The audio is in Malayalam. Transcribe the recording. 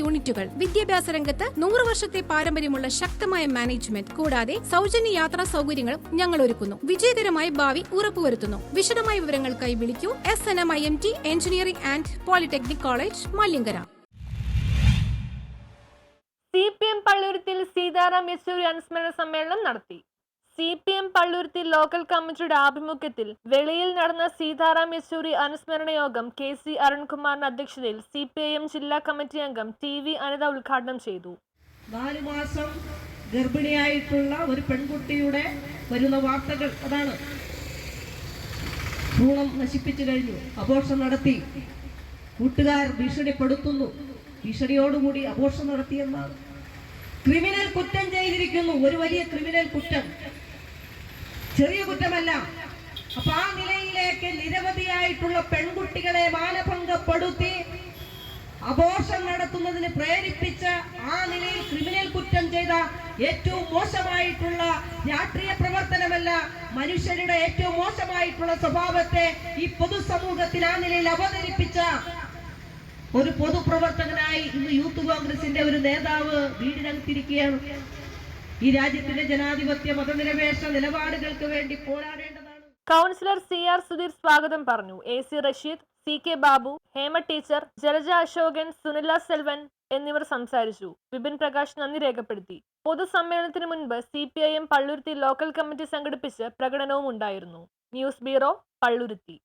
യൂണിറ്റുകൾ. വിദ്യാഭ്യാസ രംഗത്ത് നൂറ് വർഷത്തെ പാരമ്പര്യമുള്ള ശക്തമായ മാനേജ്മെന്റ്. കൂടാതെ സൗജന്യ യാത്രാ സൗകര്യങ്ങളും ഞങ്ങൾ ഒരുക്കുന്നു വിജയകരമായ ഭാവി ഉറപ്പുവരുത്തുന്നു. വിശദമായ വിവരങ്ങൾക്കായി വിളിക്കൂ. S N M I M T engineering and polytechnic college Malyankara C P M പള്ളുരുത്തിൽ Sitaram Yechury അനുസ്മരണ സമ്മേളനം നടത്തി C P M Palluruthy local കമ്മിറ്റിയുടെ ആഭിമുഖ്യത്തിൽ വെളിയിൽ നടന്ന സീതാറാം യെച്ചൂരി അനുസ്മരണ യോഗം കെ സി അരുൺകുമാറിന്റെ അധ്യക്ഷതയിൽ സി പി ഐ എം ജില്ലാ കമ്മിറ്റി അംഗം ടി വി അനിത ഉദ്ഘാടനം ചെയ്തു. നാല് മാസം ഗർഭിണിയായിട്ടുള്ള ഒരു പെൺകുട്ടിയുടെ വരുന്ന വാർത്തകൾ അതാണ്. ഭ്രൂണം നശിപ്പിച്ചു കഴിഞ്ഞു അപോഷം നടത്തി. കൂട്ടുകാർ ഭീഷണിപ്പെടുത്തുന്നു ഭീഷണിയോടുകൂടി അപോഷം നടത്തിയെന്നാണ് ക്രിമിനൽ കുറ്റം ചെയ്തിരിക്കുന്നു ഒരു വലിയ ക്രിമിനൽ കുറ്റം. ചെറിയ കുറ്റമല്ല. അപ്പൊ ആ നിലയിലേക്ക് നിരവധിയായിട്ടുള്ള പെൺകുട്ടികളെ മാനഭംഗപ്പെടുത്തി അബോഷം നടത്തുന്നതിന് പ്രേരിപ്പിച്ച ആ നിലയിൽ ക്രിമിനൽ കുറ്റം ചെയ്ത ഏറ്റവും മോശമായിട്ടുള്ള രാഷ്ട്രീയ പ്രവർത്തനമല്ല മനുഷ്യരുടെ ഏറ്റവും മോശമായിട്ടുള്ള സ്വഭാവത്തെ ഈ പൊതുസമൂഹത്തിൽ ആ നിലയിൽ അവതരിപ്പിച്ച ഒരു പൊതുപ്രവർത്തകനായി ഇന്ന് യൂത്ത് കോൺഗ്രസിന്റെ ഒരു നേതാവ് വീടിനകത്തിരിക്കുകയാണ്. ഈ രാജ്യത്തിന്റെ ജനാധിപത്യ മതനിരപേക്ഷ നിലപാടുകൾക്ക് വേണ്ടി പോരാടേണ്ടതാണ്. കൗൺസിലർ സി ആർ സുധീർ സ്വാഗതം പറഞ്ഞു. A C Rasheed C K Babu Hema teacher Jalaja Asokan Sunila Selvan എന്നിവർ സംസാരിച്ചു. വിപിൻ പ്രകാശ് നന്ദി രേഖപ്പെടുത്തി. പൊതുസമ്മേളനത്തിന് മുൻപ് C P I M Palluruthy local committee സംഘടിപ്പിച്ച് പ്രകടനവും ഉണ്ടായിരുന്നു. News bureau Palluruthy.